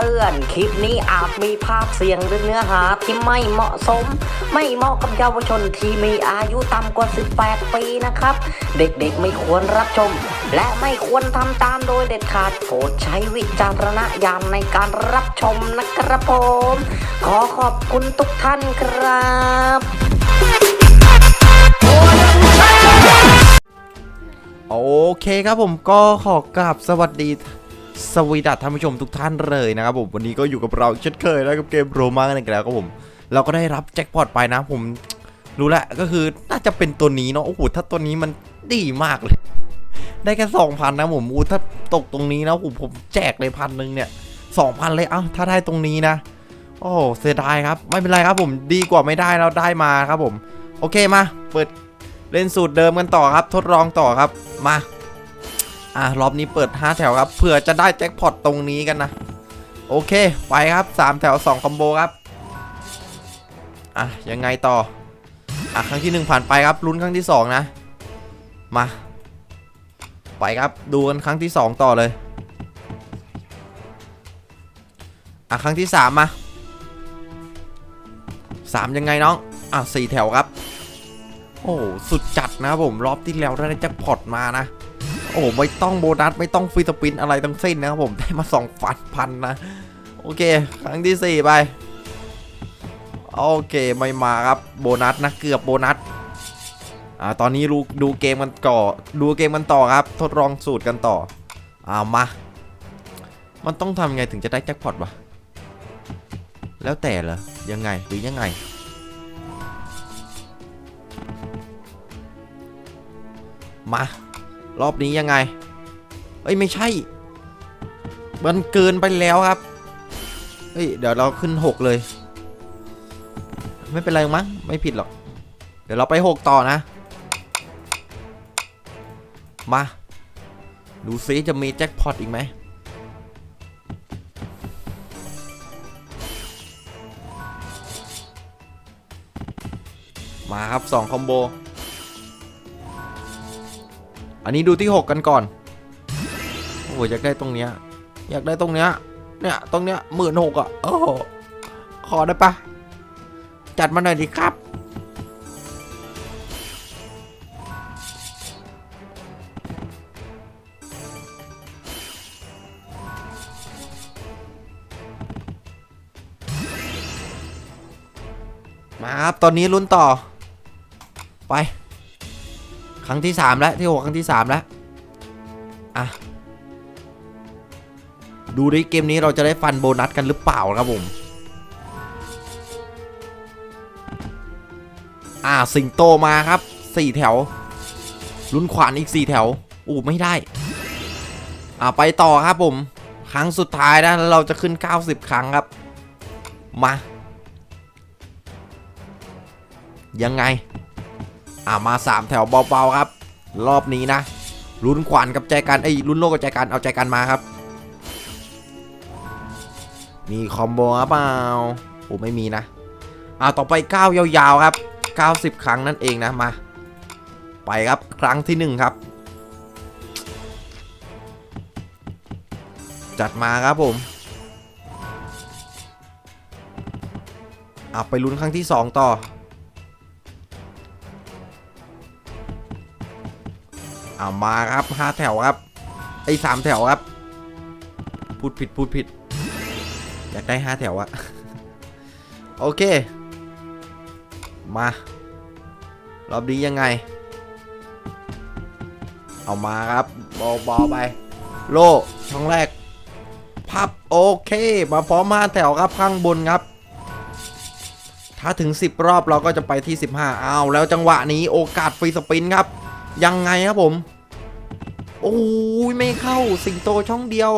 เตือน คลิปนี้อาจมีภาพเสียงหรือเนื้อหาที่ไม่เหมาะสม ไม่เหมาะกับเยาวชนที่มีอายุต่ำกว่า 18 ปีนะครับ เด็กๆไม่ควรรับชม และไม่ควรทำตามโดยเด็ดขาดโปรดใช้วิจารณญาณในการรับชมนะครับผม ขอขอบคุณทุกท่านครับโอเคครับผมก็ขอกราบสวัสดี สวีดัตท่านผู้ชมทุกท่านเลยนะครับผมวันนี้ก็อยู่กับเราเช่นเคยแล้วกับเกมโรมากันอีกแล้วครับผม เราก็ได้รับแจ็คพอตไปนะผมรู้แล้วก็คือน่าจะเป็นตัวนี้เนาะโอ้โหถ้าตัวนี้มันดีมากเลย ได้แค่สองพันนะผมอู้ถ้าตกตรงนี้นะผมผมแจกเลยพันหนึ่งเนี่ยสองพันเลยเอ้าถ้าได้ตรงนี้นะ โอ้เสียดายครับ ไม่เป็นไรครับผมดีกว่าไม่ได้แล้วได้มาครับผม โอเคมา เปิดเล่นสูตรเดิมกันต่อครับ ทดลองต่อครับมา อะรอบนี้เปิด 5 แถวครับเผื่อจะได้แจ็คพอตตรงนี้กันนะ โอเค ไปครับ 3 แถว 2 คอมโบครับ อะ ยังไงต่อ อะ ครั้งที่ 1 ผ่านไปครับลุ้นครั้งที่ 2 นะ มา ไปครับดูกันครั้งที่ 2 ต่อเลย อะ ครั้งที่ 3 มา 3 ยังไงน้อง อะ 4 แถวครับ โอ้สุดจัดนะผมรอบที่แล้วได้แจ็คพอตมานะ โอ้โหไม่ต้องโบนัสไม่ต้องฟรีสปินอะไรทั้งสิ้นนะครับผมได้มาสองฟันพันนะ โอเค ครั้งที่4ไป โอเคไม่มาครับโบนัสนะเกือบโบนัสอ่าตอนนี้ดูดูเกมกันก่อดูเกมกันต่อครับ ทดลองสูตรกันต่ออ่ามามันต้องทำยังไงถึงจะได้แจ็คพอตวะแล้วแต่เหรอยังไงหรือยังไงมา รอบนี้ยังไง เอ้ยไม่ใช่ มันเกินไปแล้วครับ เฮ้ยเดี๋ยวเราขึ้น 6 เลย ไม่เป็นไรมั้งไม่ผิดหรอก เดี๋ยวเราไป 6 ต่อนะ มา ดูซิจะมีแจ็คพอตอีกไหมมาครับ 2 คอมโบ อันนี้ดูที่ 6 กันก่อน โอ้โหอยากได้ตรงเนี้ย อยากได้ตรงเนี้ย เนี่ยตรงเนี้ยหมื่นหกอะโอ้โหขอได้ปะจัดมาหน่อยดิครับ มาครับ ตอนนี้ลุ้นต่อ ไป ครั้งที่3แล้วที่6ครั้งที่3แล้วอะดูดิเกมนี้เราจะได้ฟันโบนัสกันหรือเปล่าครับผมอ่าสิงโตมาครับ4แถวลุ้นขวานอีก4แถวอู้ไม่ได้อ่าไปต่อครับผม ครั้งสุดท้ายนะแล้วเราจะขึ้น 90 ครั้งครับ มา ยังไง อ่ามา 3 แถวเบาๆครับ รอบนี้นะลุ้นขวัญกับใจกันไอ้ลุ้นโลกกับใจกันเอาใจกันมาครับ มีคอมโบหรือเปล่าโอ้ไม่มีนะอ่าต่อไป9ยาวๆครับ 90 ครั้งนั่นเองนะมา ไปครับครั้งที่ 1 ครับ จัดมาครับผมอะไปลุ้นครั้งที่ 2 ต่อ เอามาครับห้าแถวครับไอ้สามแถวครับ พูดผิดพูดผิด อยากได้ห้าแถวอะโอเค มารอบนี้ยังไง เอามาครับเบาๆไป โลช่องแรก พับโอเค มาพร้อมห้าแถวครับข้างบนครับถ้าถึง 10 รอบเราก็จะไปที่ 15เอาแล้วจังหวะนี้โอกาสฟรีสปินครับ ยังไงครับผม อ้ยไม่เข้าสิงโตช่องเดียว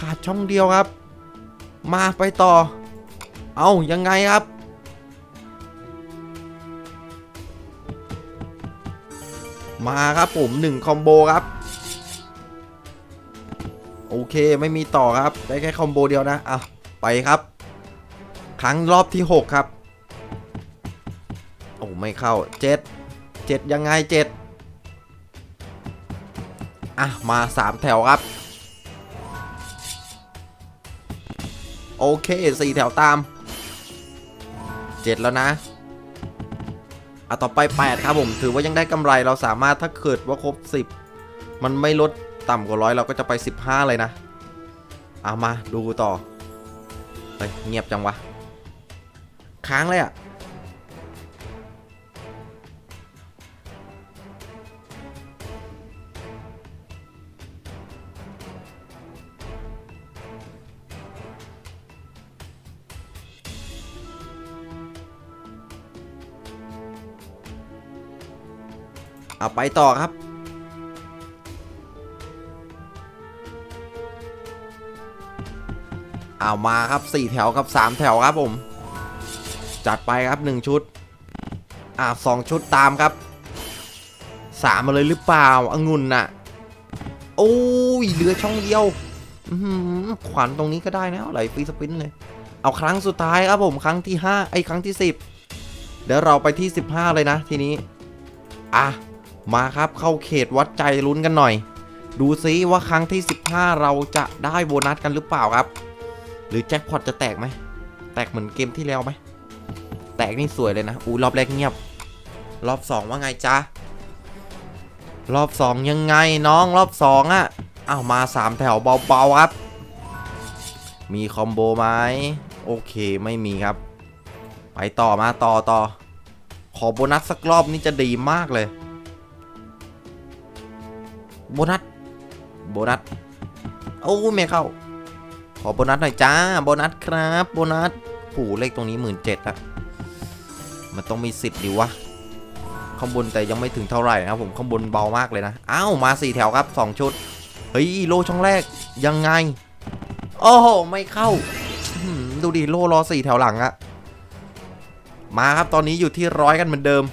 ขาดช่องเดียวครับ มาไปต่อ เอายังไงครับ มาครับผม1คอมโบครับ โอเคไม่มีต่อครับ ได้แค่คอมโบเดียวนะอะไปครับ ครั้งรอบที่ 6 ครับ โอ้ไม่เข้าเจ็ดเจ็ดยังไงเจ็ด อะมา 3 แถวครับ โอเค 4 แถวตาม 7 แล้วนะอะต่อไป 8 ครับผมถือว่ายังได้กำไรเราสามารถถ้าเกิดว่าครบ 10 มันไม่ลดต่ำกว่าร้อยเราก็จะไป 15 เลยนะอะมาดูต่อเฮ้ยเงียบจังวะ ค้างเลยอะ่ะ เอาไปต่อครับ เอามาครับ 4 แถวครับ 3 แถวครับผม จัดไปครับ 1 ชุด อ่าสองชุดตามครับ 3 มาเลยหรือเปล่าองุ่นน่ะ โอ้ยเหลือช่องเดียวขวัญตรงนี้ก็ได้นะไหลฟรีสปินเลย เอาครั้งสุดท้ายครับผมครั้งที่ 5 ไอ้ครั้งที่ 10 เดี๋ยวเราไปที่ 15 เลยนะทีนี้ อะ มาครับเข้าเขตวัดใจลุ้นกันหน่อย ดูซิว่าครั้งที่ 15 เราจะได้โบนัสกันหรือเปล่าครับ หรือแจ็คพอตจะแตกไหม แตกเหมือนเกมที่แล้วไหม แตกนี่สวยเลยนะ อู้รอบแรกเงียบ รอบ 2 ว่าไงจ๊ะ รอบ 2 ยังไงน้องรอบ2อะอ้าวมา 3 แถวเบาๆครับ มีคอมโบไหมโอเคไม่มีครับ ไปต่อมาต่อต่อขอโบนัสสักรอบนี่จะดีมากเลย โบนัส โบนัส โอ้ไม่เข้า ขอโบนัสหน่อยจ้า โบนัสครับ โบนัสผูเลขตรงนี้หมื่นเจ็ดละมันต้องมีสิทธิ์ดิวะ ข้างบนแต่ยังไม่ถึงเท่าไหร่นะครับผมข้างบนเบามากเลยนะ อ้าวมาสี่แถวครับ2ชุด เฮ้ยโลช่องแรกยังไง โอ้โหไม่เข้า ดูดิโลรอสี่แถวหลังอะมาครับตอนนี้อยู่ที่ร้อยกันเหมือนเดิม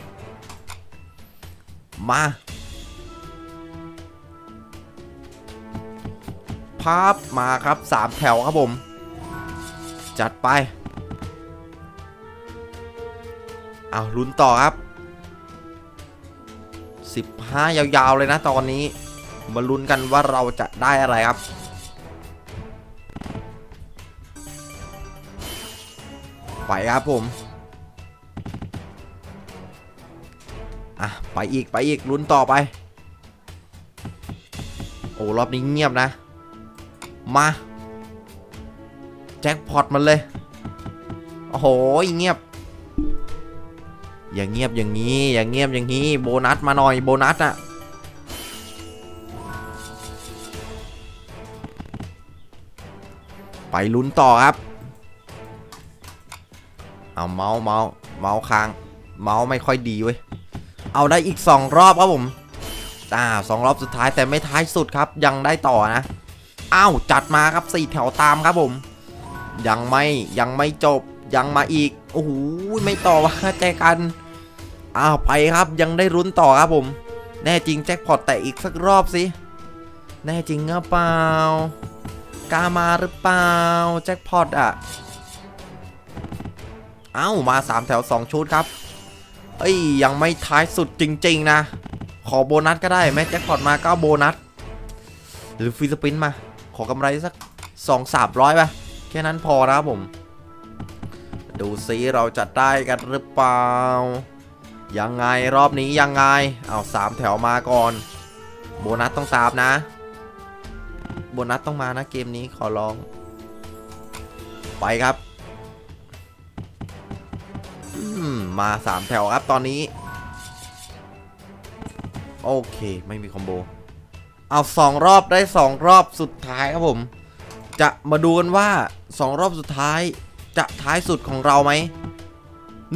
มา พับมาครับ 3 แถวครับผม จัดไป เอาลุ้นต่อครับ 15 ยาวๆเลยนะตอนนี้ มาลุ้นกันว่าเราจะได้อะไรครับไปครับผม อะ ไปอีกไปอีกลุ้นต่อไป โอ้ รอบนี้เงียบนะ มา แจ็คพอตมันเลย โอ้โหเงียบ อย่างเงียบอย่างนี้ อย่างเงียบอย่างนี้ โบนัสมาหน่อยโบนัสอะไปลุ้นต่อครับ เอาเมาส์เมาส์เมาส์ค้าง เมาส์ไม่ค่อยดีเว้ย เอาได้อีก 2 รอบครับผม อ่าสองรอบสุดท้ายแต่ไม่ท้ายสุดครับ ยังได้ต่อนะ อ้าวจัดมาครับสี่แถวตามครับผม ยังไม่ยังไม่จบยังมาอีกโอ้โหไม่ต่อว่าใจกันอ้าวไปครับยังได้รุ้นต่อครับผม แน่จริงแจ็คพอตแต่อีกสักรอบสิแน่จริงหรือเปล่ากล้ามาหรือเปล่าแจ็คพอตอะเอ้ามา 3 แถว 2 ชุดครับ เอ้ยยังไม่ท้ายสุดจริง ๆ นะ ขอโบนัสก็ได้แม้แจ็คพอตมาก็เอาโบนัส หรือฟรีสปินมา ขอกำไรสัก 2 3 0 0ป่ะแค่นั้นพอนะครับผม ดูซิเราจะได้กันหรือเปล่า ยังไงรอบนี้ยังไง เอาสามแถวมาก่อน โบนัสต้องตามนะ โบนัสต้องมานะเกมนี้ขอร้อง ไปครับมมาสามแถวครับตอนนี้ โอเค ไม่มีคอมโบ เอาสองรอบได้สองรอบสุดท้ายครับผม จะมาดูกันว่าสองรอบสุดท้ายจะท้ายสุดของเราไหม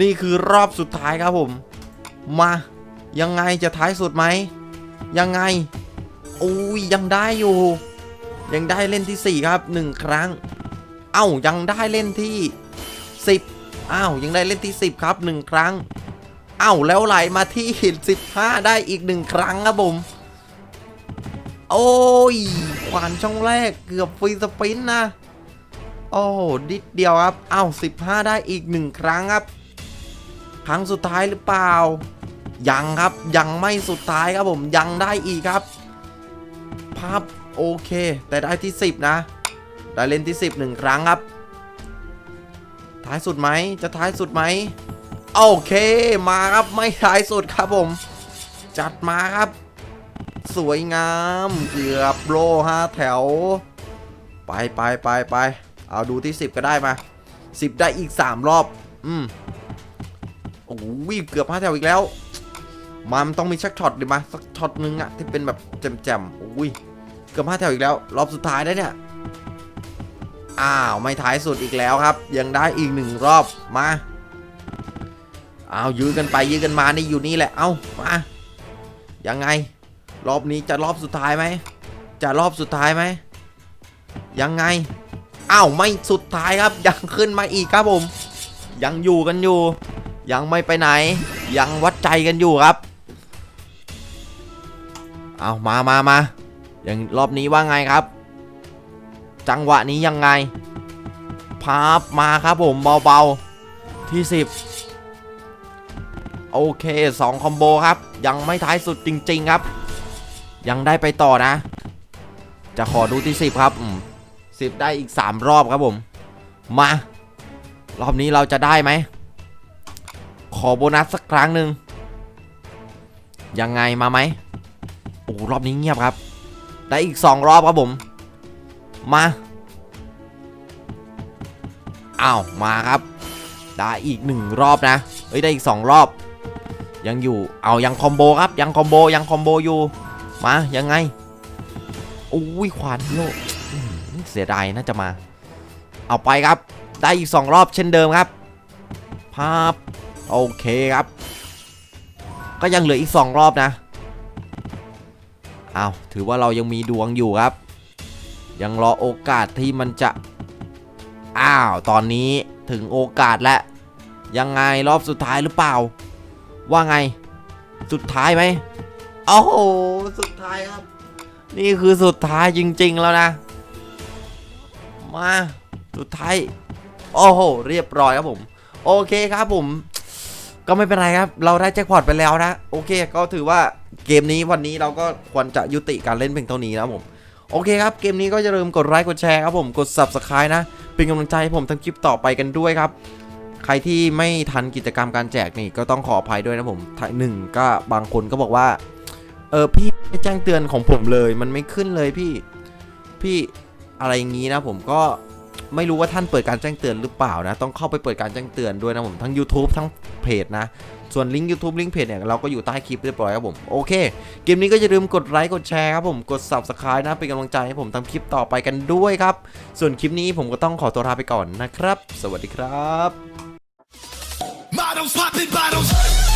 นี่คือรอบสุดท้ายครับผม มายังไงจะท้ายสุดไหม ยังไงอุ้ยยังได้อยู่ ยังได้เล่นที่ 4 ครับ 1 ครั้ง เอ้ายังได้เล่นที่ 10อ้าวยังได้เล่นที่ 10 ครับ 1 ครั้ง เอ้าแล้วไหลมาที่ 15 ได้อีก 1 ครั้งครับผม โอ้ยขวานช่องแรกเกือบฟรีสปินนะ โอ้โหนิดเดียวครับ เอ้า15 ได้อีก1ครั้งครับ ครั้งสุดท้ายหรือเปล่า ยังครับยังไม่สุดท้ายครับผมยังได้อีกครับภาพโอเค แต่ได้ที่ 10 นะ ได้เล่นที่ 10 1ครั้งครับ ท้ายสุดไหมจะท้ายสุดไหมโอเคมาครับไม่ท้ายสุดครับผม จัดมาครับ สวยงาม เกือบโลห้าแถว ไปไปไปไปเอาดูที่ 10 ก็ได้มา 10 ได้อีก 3 รอบ อืมโอ้โหเกือบห้าแถวอีกแล้ว มันต้องมีชักช็อตดิมาสักช็อตนึงอะที่เป็นแบบแจ่มๆโอ้ยเกือบห้าแถวอีกแล้ว รอบสุดท้ายได้วเนี่ย อ้าว ไม่ท้ายสุดอีกแล้วครับ ยังได้อีกหนึ่งรอบมาอ้าวยื้อกันไปยื้อกันมานี่อยู่นี่แหละ เอ้ามายังไง รอบนี้จะรอบสุดท้ายไหม จะรอบสุดท้ายไหม ยังไง อ้าวไม่สุดท้ายครับ ยังขึ้นมาอีกครับผม ยังอยู่กันอยู่ ยังไม่ไปไหน ยังวัดใจกันอยู่ครับ เอามามามาอย่างรอบนี้ว่าไงครับ จังหวะนี้ยังไงพับมาครับผมเบาๆที่ 10 โอเค 2 คอมโบครับ ยังไม่ท้ายสุดจริง ๆ ครับ ยังได้ไปต่อนะ จะขอดูที่10ครับอืม10ได้อีก3รอบครับผม มา รอบนี้เราจะได้ไหม ขอโบนัสสักครั้งหนึ่งยังไงมาไหมโอ้รอบนี้เงียบครับ ได้อีก2รอบครับผม มาอ้าวมาครับ ได้อีก1รอบนะ เอ้ยได้อีก2รอบ ยังอยู่ เอายังคอมโบครับ ยังคอมโบยังคอมโบอยู่ มายังไงอุ้ยขวานโลกเสียดายน่าจะมา เอาไปครับ ได้อีก2รอบเช่นเดิมครับภาพโอเคครับ ก็ยังเหลืออีก2รอบนะเอาถือว่าเรายังมีดวงอยู่ครับ ยังรอโอกาสที่มันจะ อ้าว ตอนนี้ถึงโอกาสแล้ว ยังไงรอบสุดท้ายหรือเปล่า ว่าไง สุดท้ายไหม โอ้โห สุดท้ายครับ นี่คือสุดท้ายจริง ๆ แล้วนะ มา สุดท้าย โอ้โห เรียบร้อยครับผม โอเคครับผม ก็ไม่เป็นไรครับ เราได้แจ็คพอตไปแล้วนะ โอเค ก็ถือว่าเกมนี้วันนี้เราก็ควรจะยุติการเล่นเพียงเท่านี้นะผม โอเคครับ เกมนี้ก็อย่าลืมกดไลค์ กดแชร์ครับผม กด subscribe นะ เป็นกำลังใจให้ผมทำคลิปต่อไปกันด้วยครับใครที่ไม่ทันกิจกรรมการแจกนี่ก็ต้องขออภัยด้วยนะผมหนึ่งก็บางคนก็บอกว่า เออพี่ไม่แจ้งเตือนของผมเลย มันไม่ขึ้นเลยพี่พี่อะไรอย่างนี้นะผมก็ไม่รู้ว่าท่านเปิดการแจ้งเตือนหรือเปล่านะ ต้องเข้าไปเปิดการแจ้งเตือนด้วยนะผมทั้ง YouTube ทั้งเพจนะ ส่วนลิงก์ YouTube ลิงก์เพจเนี่ยเราก็อยู่ใต้คลิปเรียบร้อยครับผม โอเค เกมนี้ก็อย่าลืมกดไลค์กดแชร์ครับผมกด Subscribe นะ เป็นกำลังใจให้ผมทำคลิปต่อไปกันด้วยครับ ส่วนคลิปนี้ผมก็ต้องขอตัวลาไปก่อนนะครับ สวัสดีครับ Models popping bottles.